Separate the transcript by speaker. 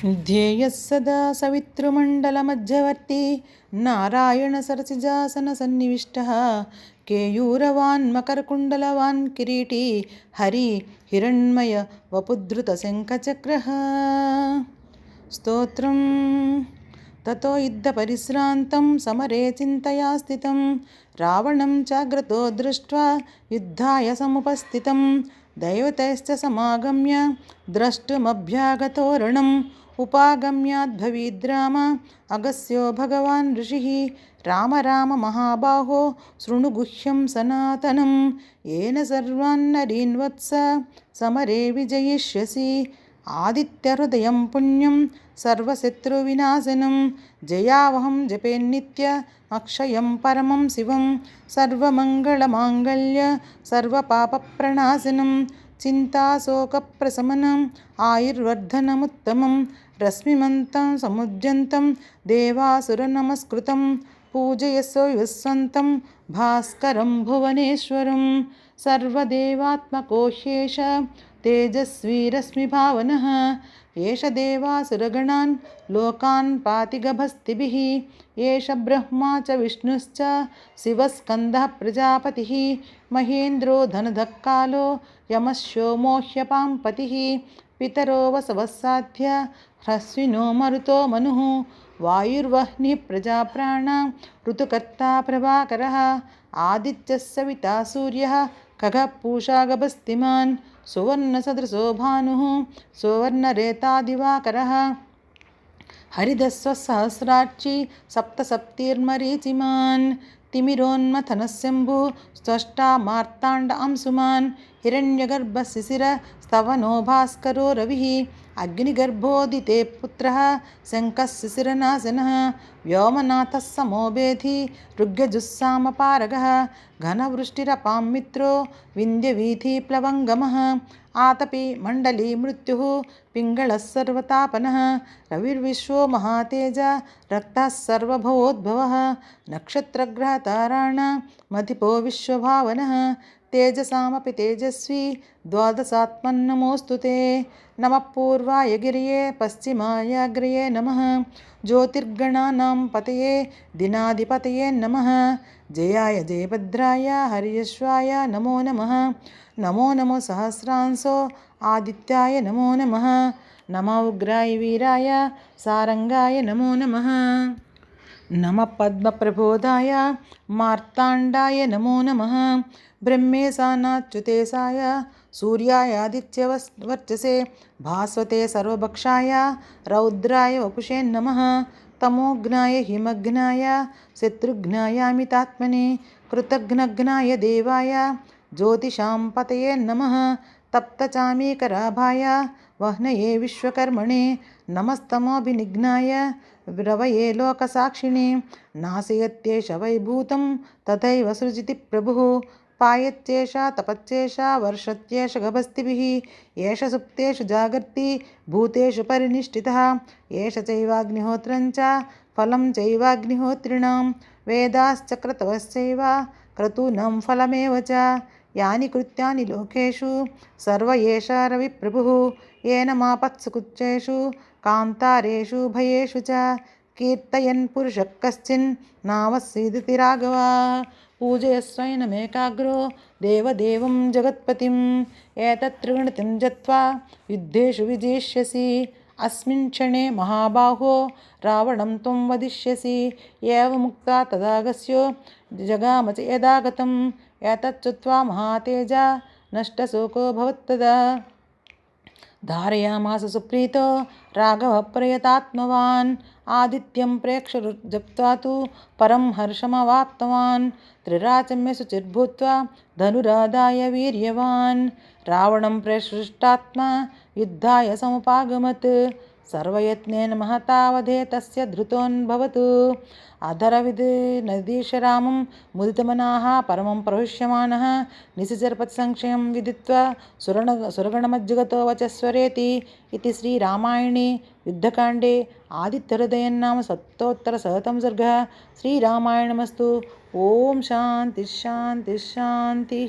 Speaker 1: ध्येयः सदा सवितृमण्डलमध्यवर्ती नारायणसरसिजासनसन्निविष्टः केयूरवान् मकरकुण्डलवान् किरीटी हरि हिरण्मय वपुद्धृतशङ्खचक्रः स्तोत्रं ततो युद्धपरिश्रान्तं समरे चिन्तया स्थितं रावणं जाग्रतो दृष्ट्वा युद्धाय समुपस्थितं दैवतैश्च समागम्य द्रष्टुमभ्यागतोरणम् उपागम्याद्भवीद्राम अगस्यो भगवान् ऋषिः राम राम महाबाहो शृणुगुह्यं सनातनं येन सर्वान्नरीन्वत्स समरे विजयिष्यसि आदित्यहृदयं पुण्यं सर्वशत्रुविनाशनं जयावहं जपे नित्य अक्षयं परमं शिवं सर्वमङ्गलमाङ्गल्य सर्वपापप्रणाशनं चिन्ताशोकप्रशमनम् आयुर्वर्धनमुत्तमं रश्मिमन्तं समुद्यन्तं देवासुरनमस्कृतं पूजयसो विस्वन्तं भास्करं भुवनेश्वरं सर्वदेवात्मकोह्येश तेजस्वीरश्मिभावनः। एष देवासुरगणान् लोकान् पाति एष ब्रह्मा च विष्णुश्च शिवस्कन्दः प्रजापतिः, महेन्द्रो धनधक्कालो यमशोमोह्यपां पतिः, पितरो वसवस्साध्य ह्रस्विनो मरुतो मनुः, वायुर्वह्निः प्रजाप्राणां, ऋतुकर्ता प्रभाकरः आदित्यः सविता सूर्यः, खगः पूषा సువర్ణసదృశోభాను సువర్ణరేతాదివాకర భానుः హరిదస్వసహస్రార్చి సప్తసప్తిర్మరీచిమాన్ తిమిరోన్మథనశంభు స్వష్టా మార్తాండ అంశుమాన్ హిరణ్యగర్భశిశిర స్తవనో భాస్కరో రవి अग्निगर्भोदिते पुत्रः शङ्खस्य व्योमनाथः व्योमनाथस्समोभेधि ऋग्यजुस्सामपारगः घनवृष्टिरपां मित्रो विन्द्यवीथीप्लवङ्गमः आतपि पिङ्गळः सर्वतापनः रविर्विश्वो महातेज रक्तः सर्वभवोद्भवः नक्षत्रग्रहताराण मधिपो विश्वभावनः తేజసామపి తేజస్వి ద్వాదశాత్మన్నమోస్తు తే నమ పూర్వాయ గిరియే పశ్చిమాయ అగ్రియే నమ. జ్యోతిర్గణానాం పతయే దినాధిపతయే నమ. జయాయ జయభద్రాయ హరియశ్వాయ నమో నమ. నమో నమో సహస్రాంశో ఆదిత్యాయ నమో నమ. నమ ఉగ్రాయ వీరాయ సారంగాయ నమో నమ. నమ పద్మప్రబోధాయ మార్తాండాయ నమో నమ. नमः ब्रह्मेशानाच्युतेशाय सूर्याय आदित्यवर्चसे भास्वते सर्वभक्षाय, रौद्राय वपुषे नमः तमोघ्नाय हिमघ्नाय शत्रुघ्नायामितात्मने, कृतघ्नघ्नाय देवाय ज्योतिषां पतये नमः, तप्तचामीकराभाय, वह्नये विश्वकर्मणे, नमस्तमोभिनिघ्नाय, रवये लोकसाक्षिणे नाशयत्येष वैभूतं तथैव सृजति प्रभुः పాయత్యేష తపత్యేష వర్షత్యేష గభస్తిభిః ఏష సుప్తేషు జాగర్తి భూతేషు పరినిష్ఠితః ఏష చైవాగ్నిహోత్రం చ ఫలం చైవాగ్నిహోత్రిణాం వేదాశ్చక్రతవశ్చైవ క్రతూనం ఫలమే చ యాని కృత్యాని లోకేషు సర్వ ఏష రవి ప్రభుః ఏన మాపత్సుకుచ్చేషు కాంతారేషు భయేషు చ కీర్తయన్ పురుష కశ్చిన్ నావస్సీదితి రాఘవ. पूजयस्वैनमेकाग्रो देवदेवं जगत्पतिम् एतत्त्रिगणतिं जत्वा युद्धेषु विजेष्यसि अस्मिन् क्षणे महाबाहो रावणं त्वं वदिष्यसि एवमुक्ता तदागस्यो जगाम च यदागतम् एतच्छ्रुत्वा महातेजा नष्टशोको भवत्तदा धारयामास सुप्रीतो राघवः प्रयतात्मवान् आदित्यं प्रेक्ष जप्त्वा तु परं हर्षमवाप्तवान् त्रिराचम्य शुचिर्भूत्वा धनुरादाय वीर्यवान् रावणं प्रसृष्टात्मा युद्धाय समुपागमत् సర్వయత్నేన మహతావధే తస్య ధృతోన్భవతు అధరవిద్ నదీశరామం ముదితమనాహ పరమం ప్రవిష్యమాన నిశిచరపతి సంక్షయం విదిత్వ సురణ సురగణమజ్జుగతో వచస్వరేతి ఇది శ్రీరామాయణే యుద్ధకాండే ఆదిత్యహృదయన్నామ సప్తోత్తర శతం సర్గ. శ్రీరామాయణమస్తు. ఓం శాంతి శాంతి శాంతి.